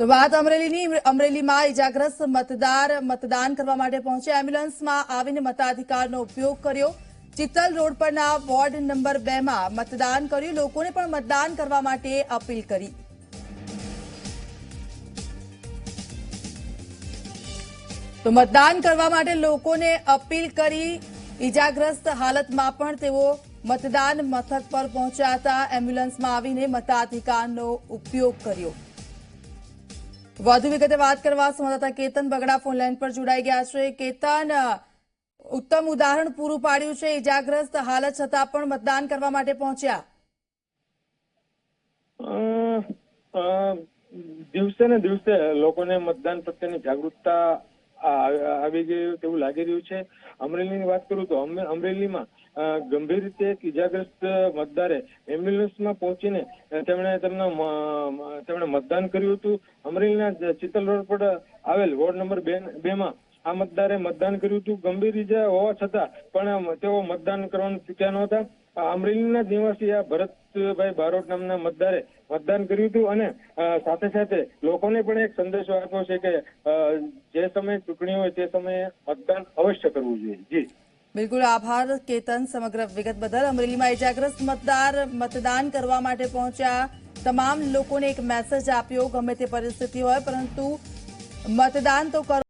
તો વાત અમરેલીની અમરેલીમાં ઇજાગ્રસ્ત મતદાર મતદાન કરવા માટે પહોંચ્યા. એમ્બ્યુલન્સમાં આવીને મતાધિકારનો ઉપયોગ કર્યો. ચિત્તલ રોડ પરના વોર્ડ નંબર બે માં મતદાન કર્યું. લોકોને પણ મતદાન કરવા માટે અપીલ કરી. તો મતદાન કરવા માટે લોકોને અપીલ કરી. ઇજાગ્રસ્ત હાલતમાં પણ તેઓ મતદાન મથક પર પહોંચ્યા હતા. એમ્બ્યુલન્સમાં આવીને મતાધિકારનો ઉપયોગ કર્યો. વધુ વિગતે વાત કરવા સંવાદદાતા કેતન બગડા ફોનલાઈન પર જોડાઈ ગયા છે. કેતન ઉત્તમ ઉદાહરણ પૂરું પાડ્યું છે. ઇજાગ્રસ્ત હાલત છતાં પણ મતદાન કરવા માટે પહોંચ્યા. દિવસે ને દિવસે લોકોને મતદાન પ્રત્યેની જાગૃતતા આવી ગયું તેવું લાગી રહ્યું છે. અમરેલીની વાત કરું તો અમ- અમરેલીમાં ગંભીર રીતે ઇજાગ્રસ્ત મતદારે એમ્બ્યુલન્સમાં પહોંચીને તેમણે તેમના તેમણે મતદાન કર્યું હતું. અમરેલીના ચિત્તલ રોડ પર આવેલ વોર્ડ નંબર બે બેમાં આ મતદારે મતદાન કર્યું હતું. ગંભીર ઇજા હોવા છતાં પણ તેઓ મતદાન કરવાનું ચૂક્યા નહોતા. અમરેલીના નિવાસી આ ભરતભાઈ બારોટ નામના મતદારે મતદાન કર્યું હતું અને સાથે સાથે લોકોને પણ એક સંદેશો આપ્યો છે કે જે સમયે ચૂંટણી હોય તે સમયે મતદાન અવશ્ય કરવું જોઈએ. જી. બિલકુલ આભાર, કેતન, સમગ્ર વિગત બદલ. અમરેલીમાં ઇજાગ્રસ્ત મતદાર મતદાન કરવા માટે પહોંચ્યા. તમામ લોકોને એક મેસેજ આપ્યો, ગમે તે પરિસ્થિતિ હોય, પરંતુ મતદાન તો કરો